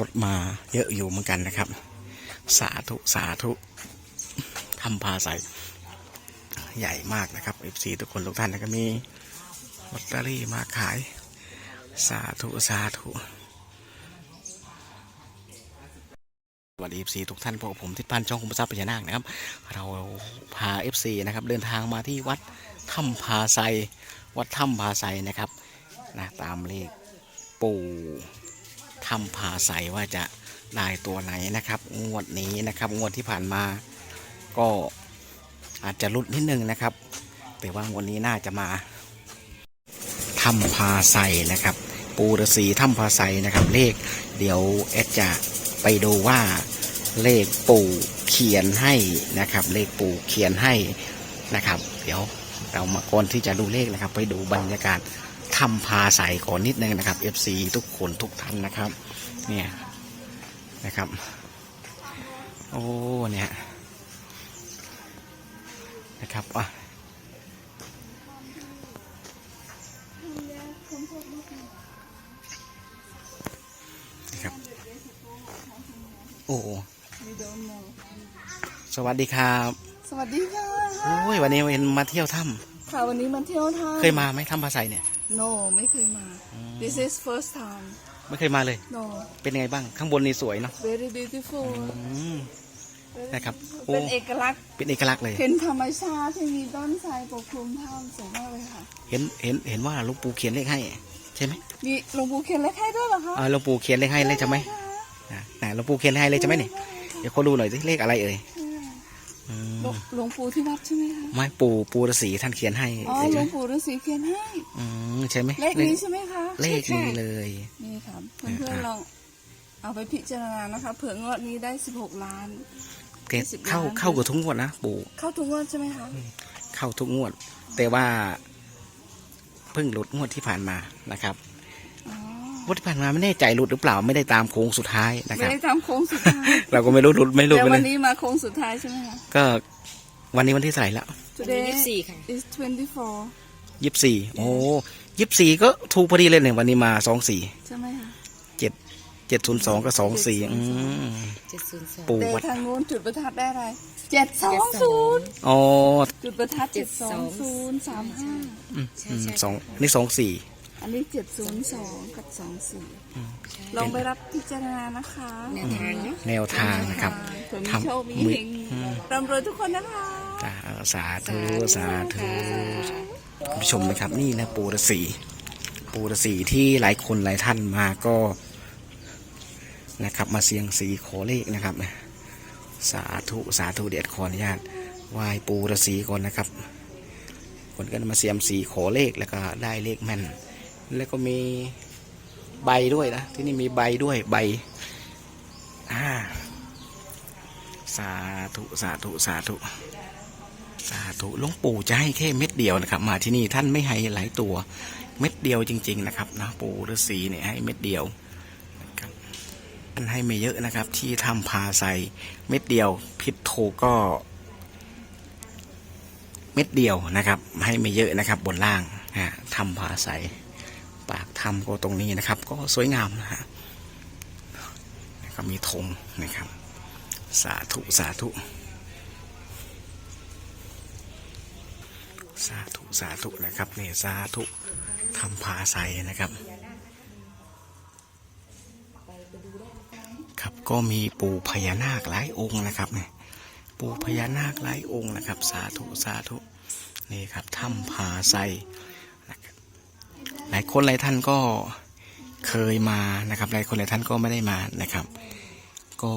รถมาเยอะอยู่เหมือนกันนะครับ สาธุ สาธุทำพาใส่ใหญ่มากนะครับ FC ทุกคนทุกท่านนะครับมีลอตเตอรี่มาขาย สาธุ สาธุสวัสดี FC ทุกท่านพวกผมทิศพันธ์ช่องคุมทรัพย์พญานาคนะครับ เราพา FC นะครับเดินทางมาที่วัดถ้ำพาไซวัดถ้ำพาไซนะครับนะตามเลขปู่ ถ้ำพาไซว่าจะได้ตัวไหนนะครับ งวดนี้นะครับ งวดที่ผ่านมา ก็อาจจะลุดนิดนึงนะครับ แต่ว่างวดนี้น่าจะมาถ้ำพาไซนะครับ ปูฤาษีถ้ำพาไซนะครับ เลข เดี๋ยวแอดจะไปดูว่าเลขปู่เขียนให้นะครับ เลขปู่เขียนให้นะครับ เดี๋ยวเรามาก่อนที่จะดูเลขนะครับ ไปดูบรรยากาศ ถ้ำพาไซก่อนนิดนึงนะครับ FC ทุกคนทุกท่านนะครับ เนี่ยนะครับ โอ้เนี่ยนะครับอะนะครับ โอ้สวัสดีครับ สวัสดีค่ะโอ้ยวันนี้เห็นมาเที่ยวถ้ ค่ะวันนี้มาเที่ยวท่าำเคยมาไหมถ้ำพาไซเนี่ย No ไม่เคยมา This is first time ไม่เคยมาเลย No เป็นยังไงบ้างข้างบนนี่สวยเนาะ very beautiful อืมนะครับโอ้เป็นเอกลักษณ์เป็นเอกลักษณ์เลยเห็นธรรมชาติที่มีต้นไทรปกคลุมถ้ำสวยมากเลยค่ะ เห็นเห็นเห็นว่าหลวงปู่เขียนเลขให้ ใช่ไหมมีหลวงปู่เขียนเลขให้ด้วยเหรอคะอ่าหลวงปู่เขียนเลขให้เลยใช่ไหมอ่าไหนหลวงปู่เขียนให้เลยใช่ไหมเนี่ยเดี๋ยวเขาดูหน่อยสิเลขอะไรเอ่ยอืม หลวงหลวงปู่ที่วัดใช่ไหมคะไม่ปู่ปู่ฤาษีท่านเขียนให้อ๋อเลยหลใช่วไหงมปู่ฤาษีเขียนให้ อืมใช่ไหมเลขนี้ใช่ไหมคะเลขนี้เลยนี่ค่ะเพื่อนๆลองเอาไปพิจารณานะคะ เผื่องวดนี้ได้ 16 ล้าน เกตเข้าเข้ากับทุกงวดนะปู่เข้าทุกงวดใช่ไหมคะเข้าทุกงวด แต่ว่าเพิ่งหลุดงวดที่ผ่านมานะครับอ๋องวดที่ผ่านมาไม่แน่ใจหลุดหรือเปล่าไม่ได้ตามโค้งสุดท้ายนะคไม่รับ ได้ทำโค้งสุดท้ายเราก็ไม่รู้หลุดไม่หลุดแต่ไปเลวันยนี้มาโค้งสุดท้ายใช่ไหมคะก็ วันนี้วันที่เท่าไหร่แล้ว Today ยี่สิบสี่ค่ะ is 24 ยี่สิบสี่โอ้ยี่สิบสี่ก็ถูกพอดีเลยเนี่ยวันนี้มาสองสี่ใช่ไหมคะเจ็ดเจ็ดศูนย์สองกับสองสี่อืมเจ็ดศูนย์สองปู่แต่วัดทางนู้นจุดประทัดได้อะไรเจ็ดสองศูนย์อ๋อจุดประทัดเจ็ดสองศูนย์สามห้าอืมอืมสองนี่สองสี่ อันนี้เจ็ดศูนย์สองกับสองสี่ลองไปรับพิจารณานะคะแนวทางเนาะแนวทางนะครับเผื่อมีทำโชคมีมือเฮงร่ำรวยทุกคนนะคะสาสาธุสาธุคุณผู้ชมนะครับนี่นะปูฤาษีปูฤาษีที่หลายคนหลายท่านมาก็นะครับ มาเสียงสีขอเลขนะครับสาธุสาธุเดียดขออนุญาตไหว้ปูฤาษีก่อนนะครับ คนก็มาเสียมสีขอเลขแล้วก็ได้เลขแม่น แล้วก็มีใบด้วยนะ ที่นี่มีใบด้วยใบอ่าสาธุสาธุสาธุสาธุหลวงปู่จะให้แค่เม็ดเดียวนะครับ มาที่นี่ท่านไม่ให้หลายตัว เม็ดเดียวจริง ๆ นะครับนะปู่ฤาษีเนี่ยให้เม็ดเดียวนะครับท่านให้ไม่เยอะนะครับ ที่ทำพาใส่เม็ดเดียว พิษโทก็ เม็ดเดียวนะครับ ให้ไม่เยอะนะครับ บนล่างฮะทำผาใส ปากทำก็ตรงนี้นะครับ ก็สวยงามนะฮะก็มีธงนะครับ สาธุสาธุ สาธุสาธุนะครับนี่สาธุทำผาใสนะครับครับก็มีปู่พญานาคหลายองค์นะครับเนี่ยปู่พญานาคหลายองค์นะครับ สาธุสาธุนี่ครับถ้ำผาไซ หลายคนหลายท่านก็เคยมานะครับ หลายคนหลายท่านก็ไม่ได้มานะครับ ก็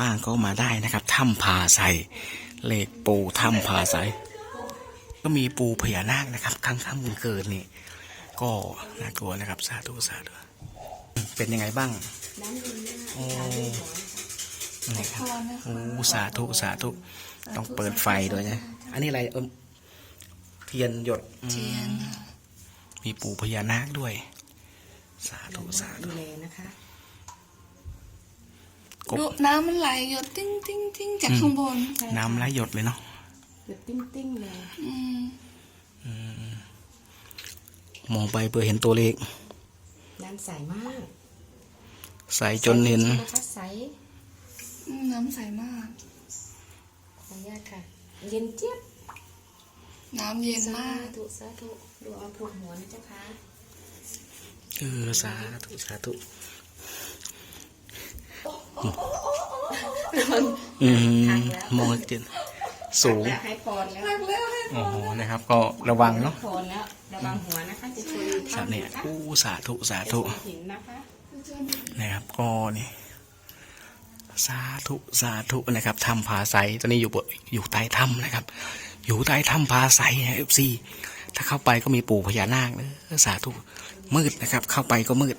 ว่างๆก็มาได้นะครับถ้ำผาไซเลขปู่ถ้ำผาไซก็มีปู่พญานาคนะครับข้างข้ามบุญเกิดนี่ก็น่ากลัวนะครับสาธุสาธุเป็นยังไงบ้างโอ้นี่ครับโอ้สาธุสาธุต้องเปิดไฟด้วยนะอันนี้อะไรเอิมเทียนหยดอืมเทียน มีปู่พญานาคด้วย สาธุสาธุดูแลนะคะกบดูน้ำมันไหลหยดติ้งติ้งติ้งจากข้างบนน้ำไหลหยดเลยเนาะหยุดติ้งติ้งๆเลยอืมมองไปเพื่อเห็นตัวเลขด้านใสมาก ใส่จนเห็นนะคะใสอืมน้ำใสมากขออนุญาตค่ะ เย็นเจี๊ยบ น้ำเย็นสามากธุสาธุดูเอาปวดหัวนะเจ้าค่ะเออสาธุสาธุอืมมองเห็นสูงแล้วให้พรแล้วรักแล้วให้โอ้โหนะครับ ก็ระวังเนาะพรแล้วระวังหัวนะคะจะช่วยสาเนี่ยนะคะอู้สาธุสาจะธุช่วยหินนะคะนะครับก็นี่สาธุสาธุนะครับถ้ำผาไซตอนนี้อยู่บนอยู่ใต้ถ้ำนะครับ อยู่ใต้ถ้ำผาไซเอฟซีถ้าเข้าไปก็มีปู่พญานาคเนอะสาธุมืดนะครับ เข้าไปก็มืด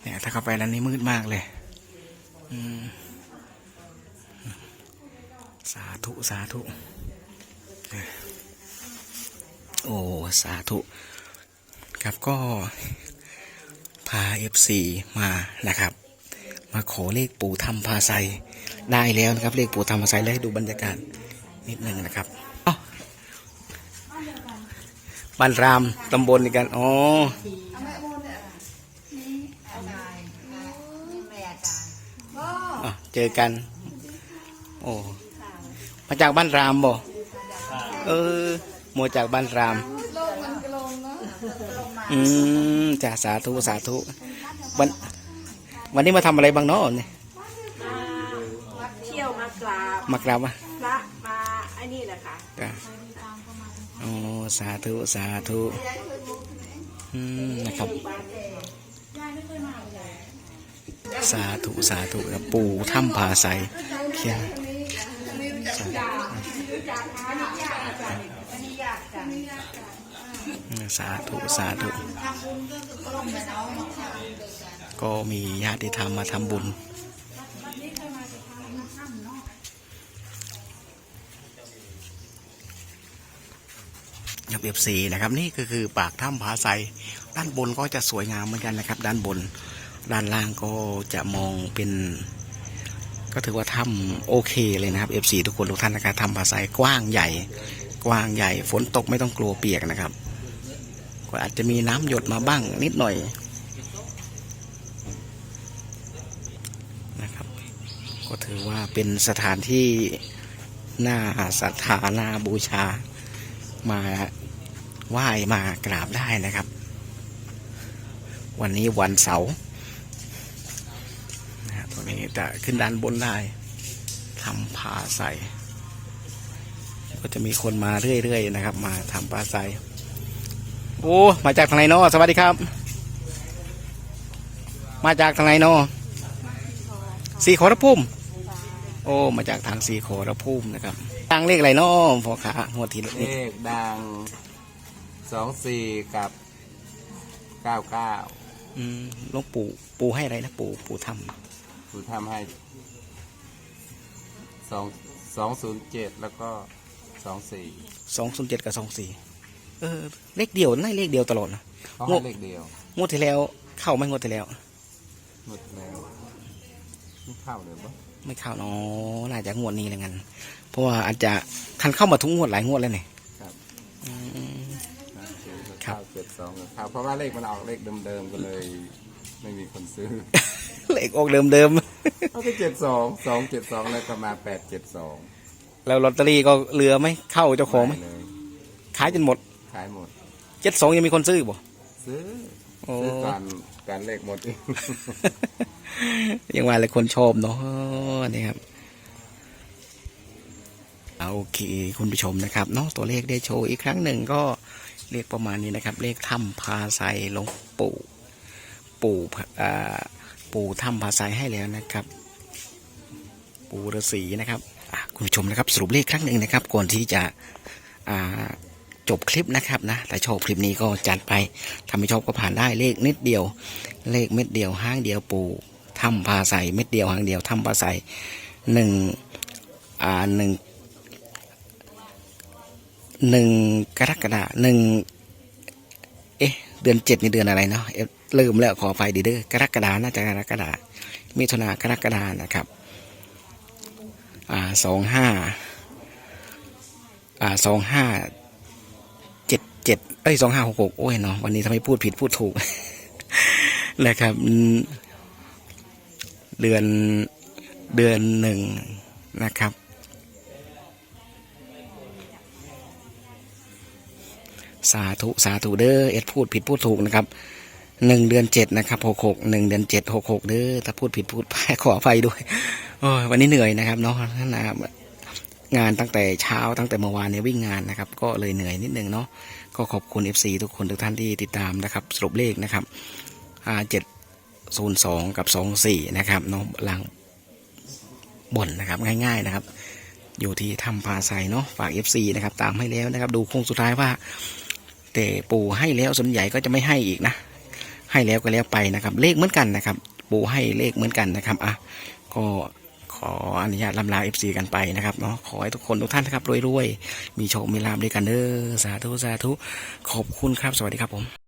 เนี่ย ถ้าเข้าไปแล้วนี่มืดมากเลยสาธุสาธุโอ้สาธุ ครับก็ พาเอฟซีมานะครับ มาขอเลขปู่ทำพาไซได้แล้วนะครับ เลขปู่ทำพาไซแล้วให้ดูบรรยากาศนิดหนึ่งนะครับ บ้านรามตำบลนี่กันอ๋ออะเจอกัน โอ้มาจากบ้านรามบ่เออมาจากบ้านรามโลกมันกลมเนาะอืมจ้าสาธุสาธุวันวันนี้มาทำอะไรบ้างเนาะเนี่ยเที่ยวมากราบมากราบอะพระมาอันนี้แหละค่ะจ้าโอ้สาธุสาธุอืมนะครับ สาธุสาธุครับปู่ถ้ำผาใสเขียนสาธุสาธุก็มีญาติธรรมมาทำบุญ ยับเอฟซีนะครับนี่ก็คือปากถ้ำผาไซด้านบนก็จะสวยงามเหมือนกันนะครับ ด้านบน ด้านล่างก็จะมองเป็น ก็ถือว่าถ้ำโอเคเลยนะครับเอฟซีทุกคนทุกท่านนะครับถ้ำผาไซกว้างใหญ่ กว้างใหญ่ ฝนตกไม่ต้องกลัวเปียกนะครับก็อาจจะมีน้ำหยดมาบ้างนิดหน่อยนะครับ ก็ถือว่าเป็นสถานที่น่าศรัทธาน่าบูชามา ไหว้มากราบได้นะครับ วันนี้วันเสาร์นะตรงนี้จะขึ้นด้านบนได้ทำผาใสก็จะมีคนมาเรื่อยๆนะครับ มาทำผาใสโอ้มาจากทางไหนเนาะสวัสดีครับ มาจากทางไหนเนาะสีขอรพุ่มโอ้ มาจากทางสีขอรพุ่มนะครับตั้งเลขอะไรเนาะพ่อขาหัวทีเลขดัง สองสี่กับเก้าเก้าอืมหลวงปู่ปู่ให้อะไรนะปู่ปู่ทคุณทำให้สองสองศูนย์เจ็ดแล้วก็สองสี่ำสองศูนย์เจ็ดกับสองสี่เออ เลขเดียวนั่นเลขเดียวตลอดนะ เขาให้เลขเดียวงวดที่แล้ว เข้าไหม่งวดที่แล้ว หมดแล้วไม่เข้าเลยปะไม่เข้าเนาะน่าจะงวดนี้เลยงั้นเพราะว่าอาจจะคันเข้ามาทุกงวดหลายงวดแล้วเนี่ยครับอืมครั เข้าบเจ็ดสองเข้าเพราะว่าเลขมันออกเลขเดิมๆก็เลย ไม่มีคนซื้อ เลขออกเดิมเดิมเอาไปเจ็ดสองสองเจ็ดสองแล้วก็มาแปดเจ็ดสองๆ แล้วลอตเตอรี่ก็เหลือไหมเข้าเจ้าของไหมเลยขายจนหมดขายหมด เจ็ดสองยังมีคนซื้อบ่ ซื้อโอ้ ซื้อการการเลขหมดอีก ยังว่าเลยคนชอบเนาะนี่ครับเอาโอเค คุณผู้ชมนะครับเนาะตัวเลขได้โชว์อีกครั้งหนึ่งก็ เลขประมาณนี้นะครับ เลขถ้ำพาไซหลวงปู่ปู่ปู่ถ้ำพาไซให้แล้วนะครับ ปู่ฤาษีนะครับคุณผู้ชมนะครับสรุปเลขครั้งหนึ่งนะครับ ก่อนที่จะจบคลิปนะครับนะแต่ชอบคลิปนี้ก็จัดไปถ้าไม่ชอบก็ผ่านได้เลขนิดเดียว เลขเม็ดเดียวห้างเดียวปู่ถ้ำพาใสเม็ดเดียวห้างเดียวถ้ำพาใสหนึ่งอ่าหนึ่ง หนึ่งกรกฎาหนึ่งเอ๊ะ เดือนเจ็ดนี่เดือนอะไรเนาะเลืมแล้วขอไปดีเด้อกรกฎาน่าจะกรกฎามิถุนากรกฎานะครับอ่าสองห้าอ่าสองห้าเจ็ดเจ็ดเอ้ยสองห้าหกหกโอ้ยเนาะวันนี้ทำไมพูดผิดพูดถูกนะครับ เดือนเดือนหนึ่งนะครับ สาธุสาธุเด้อเอ็ดพูดผิดพูดถูกนะครับหนึ่งเดือนเจ็ดนะครับหกหกหนึ่งเดือนเจ็ดหกหกเด้อถ้าพูดผิดพูดไปขออภัยด้วยโอ้ยวันนี้เหนื่อยนะครับเนาะนะครับงานตั้งแต่เช้าตั้งแต่เมื่อวานเนี่ยวิ่งงานนะครับ ก็เลยเหนื่อยนิดนึงเนาะก็ขอบคุณ FC ทุกคนทุกท่านที่ติดตามนะครับ สรุปเลขนะครับอ่าเจ็ดศูนย์สองกับสองสี่นะครับเนาะหลังบ่นนะครับง่าย ๆนะครับ อยู่ที่ทำพาไซเนาะฝาก FC นะครับ ตามให้แล้วนะครับ ดูโค้งสุดท้ายว่า แต่ปู่ให้แล้วส่วนใหญ่ก็จะไม่ให้อีกนะ ให้แล้วก็แล้วไปนะครับ เลขเหมือนกันนะครับ ปู่ให้เลขเหมือนกันนะครับอะก็ขออนุญาตลำลาเอฟซีกันไปนะครับเนาะขอให้ทุกคนทุกท่านนะครับรวยๆ มีโชคมีลาภด้วยกันเด้อสาธุสาธุขอบคุณครับ สวัสดีครับผม